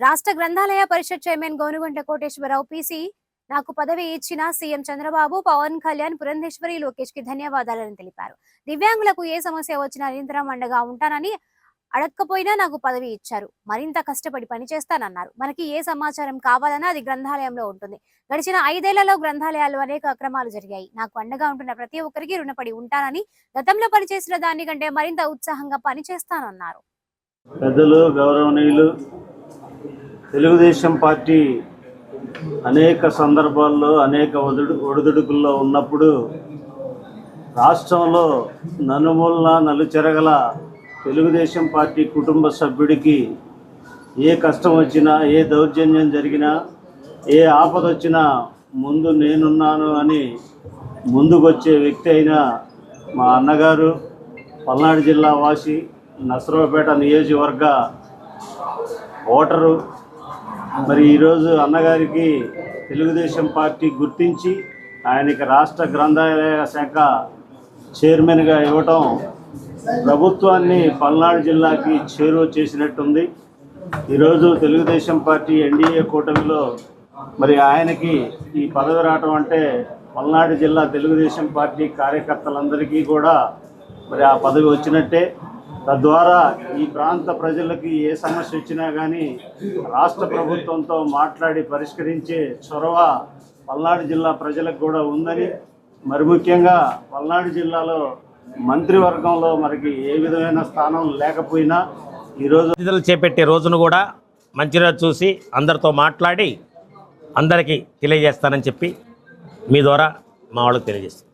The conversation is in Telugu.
రాష్ట్ర గ్రంథాలయ పరిషత్ చైర్మన్ గోనుగంట కోటేశ్వరరావు పీసీ నాకు పదవి ఇచ్చిన సీఎం చంద్రబాబు పవన్ కళ్యాణ్ పురంధేశ్వరి లోకేష్కి ధన్యవాదాలని తెలిపారు. దివ్యాంగులకు ఏ సమస్య వచ్చినా నిరంతరం అండగా ఉంటానని అడక్కపోయినా నాకు పదవి ఇచ్చారు. మరింత కష్టపడి పనిచేస్తానన్నారు. మనకి ఏ సమాచారం కావాలన్నా అది గ్రంథాలయంలో ఉంటుంది. గడిచిన ఐదేళ్ళలో గ్రంథాలయాల్లో అనేక అక్రమాలు జరిగాయి. నాకు అండగా ఉంటున్న ప్రతి ఒక్కరికి రుణపడి ఉంటానని గతంలో పనిచేసిన దానికంటే మరింత ఉత్సాహంగా పనిచేస్తానన్నారు. పెద్దలు గౌరవనీయులు తెలుగుదేశం పార్టీ అనేక సందర్భాల్లో అనేక ఒదుడు ఒడిదుడుకుల్లో ఉన్నప్పుడు రాష్ట్రంలో నలుమూలన నలుచెరగల తెలుగుదేశం పార్టీ కుటుంబ సభ్యుడికి ఏ కష్టం వచ్చినా ఏ దౌర్జన్యం జరిగినా ఏ ఆపద వచ్చినా ముందు నేనున్నాను అని ముందుకొచ్చే వ్యక్తి అయిన మా అన్నగారు పల్నాడు జిల్లా వాసి నసరావుపేట నియోజకవర్గ ఓటరు మరి ఈరోజు అన్నగారికి తెలుగుదేశం పార్టీ గుర్తించి ఆయనకి రాష్ట్ర గ్రంథాలయ శాఖ చైర్మన్గా ఇవ్వటం ప్రభుత్వాన్ని పల్నాడు జిల్లాకి చేరువ చేసినట్టుంది. ఈరోజు తెలుగుదేశం పార్టీ ఎన్డీఏ కూటమిలో మరి ఆయనకి ఈ పదవి రావటం అంటే పల్నాడు జిల్లా తెలుగుదేశం పార్టీ కార్యకర్తలందరికీ కూడా మరి ఆ పదవి వచ్చినట్టే. తద్వారా ఈ ప్రాంత ప్రజలకి ఏ సమస్య వచ్చినా కానీ రాష్ట్ర ప్రభుత్వంతో మాట్లాడి పరిష్కరించే చొరవ పల్నాడు జిల్లా ప్రజలకు కూడా ఉందని మరి ముఖ్యంగా పల్నాడు జిల్లాలో మంత్రివర్గంలో మనకి ఏ విధమైన స్థానం లేకపోయినా ఈరోజు బాధ్యతలు చేపట్టే రోజును కూడా మంచిగా చూసి అందరితో మాట్లాడి అందరికీ తెలియజేస్తానని చెప్పి మీ ద్వారా మా వాళ్ళకి తెలియజేస్తాను